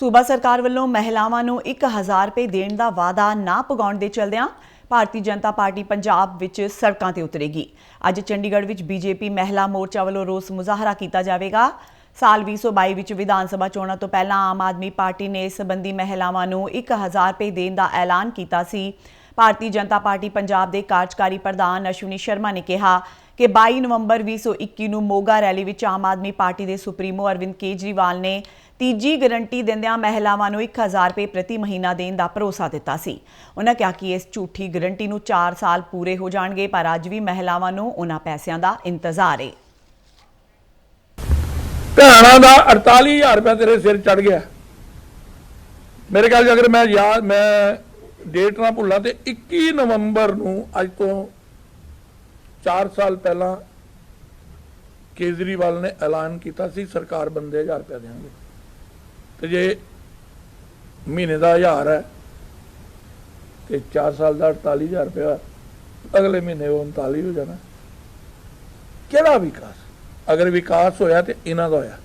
ਸੂਬਾ ਸਰਕਾਰ ਵੱਲੋਂ ਮਹਿਲਾਵਾਂ ਨੂੰ 1000 ਰੁਪਏ ਦੇਣ ਦਾ ਵਾਅਦਾ ਨਾ ਪਗਾਉਣ ਦੇ ਚਲਦਿਆਂ ਭਾਰਤੀ ਜਨਤਾ ਪਾਰਟੀ ਪੰਜਾਬ ਵਿੱਚ ਸੜਕਾਂ ਤੇ ਉਤਰੇਗੀ। ਅੱਜ ਚੰਡੀਗੜ੍ਹ ਵਿੱਚ ਬੀਜੇਪੀ ਮਹਿਲਾ ਮੋਰਚਾ ਵੱਲੋਂ ਰੋਸ ਮੁਜ਼ਾਹਰਾ ਕੀਤਾ ਜਾਵੇਗਾ। ਸਾਲ 2022 ਵਿੱਚ ਵਿਧਾਨ ਸਭਾ ਚੋਣਾਂ ਤੋਂ ਪਹਿਲਾਂ ਆਮ ਆਦਮੀ ਪਾਰਟੀ ਨੇ ਇਸ ਸੰਬੰਧੀ ਮਹਿਲਾਵਾਂ ਨੂੰ 1000 ਰੁਪਏ ਦੇਣ ਦਾ ਐਲਾਨ ਕੀਤਾ ਸੀ। ਭਾਰਤੀ ਜਨਤਾ ਪਾਰਟੀ ਪੰਜਾਬ ਦੇ ਕਾਰਜਕਾਰੀ ਪ੍ਰਧਾਨ ਅਸ਼ਵਨੀ ਸ਼ਰਮਾ ਨੇ ਕਿਹਾ ਕਿ 22 ਨਵੰਬਰ 2021 ਨੂੰ ਮੋਗਾ ਰੈਲੀ ਵਿੱਚ ਆਮ ਆਦਮੀ ਪਾਰਟੀ ਦੇ ਸੁਪਰੀਮੋ ਅਰਵਿੰਦ ਕੇਜਰੀਵਾਲ ਨੇ ਤੀਜੀ ਗਰੰਟੀ ਦਿੰਦਿਆਂ ਮਹਿਲਾਵਾਂ ਨੂੰ 1000 ਰੁਪਏ ਪ੍ਰਤੀ ਮਹੀਨਾ ਦੇਣ ਦਾ ਭਰੋਸਾ ਦਿੱਤਾ ਸੀ। ਉਹਨਾਂ ਕਿਹਾ ਕਿ ਇਸ ਝੂਠੀ ਗਰੰਟੀ ਨੂੰ 4 ਸਾਲ ਪੂਰੇ ਹੋ ਜਾਣਗੇ, ਪਰ ਅੱਜ ਵੀ ਮਹਿਲਾਵਾਂ ਨੂੰ ਉਹਨਾਂ ਪੈਸਿਆਂ ਦਾ ਇੰਤਜ਼ਾਰ ਹੈ ਭੈਣਾਂ ਦਾ 48000 ਰੁਪਏ ਤੇਰੇ ਸਿਰ ਚੜ ਗਿਆ। ਮੇਰੇ ਖਿਆਲ 'ਚ ਅਗਰ ਮੈਂ ਯਾਦ ਮੈਂ ਡੇਟ ਨਾ ਭੁੱਲਾਂ ਤੇ 21 ਨਵੰਬਰ ਨੂੰ ਅੱਜ ਤੋਂ 4 ਸਾਲ ਪਹਿਲਾਂ ਕੇਜਰੀਵਾਲ ਨੇ ਐਲਾਨ ਕੀਤਾ ਸੀ, ਸਰਕਾਰ ਬੰਦੇ 1000 ਰੁਪਏ ਦੇਣਗੇ। ਤੇ ਜੇ ਮਹੀਨੇ ਦਾ 1000 ਹੈ ਤੇ 4 ਸਾਲ ਦਾ 48000 ਰੁਪਏ ਅਗਲੇ ਮਹੀਨੇ ਉਹ 39 ਹੋ ਜਾਣਾ। ਕਿਹੜਾ ਵਿਕਾਸ? ਅਗਰ ਵਿਕਾਸ ਹੋਇਆ ਤੇ ਇਹਨਾਂ ਦਾ ਹੋਇਆ।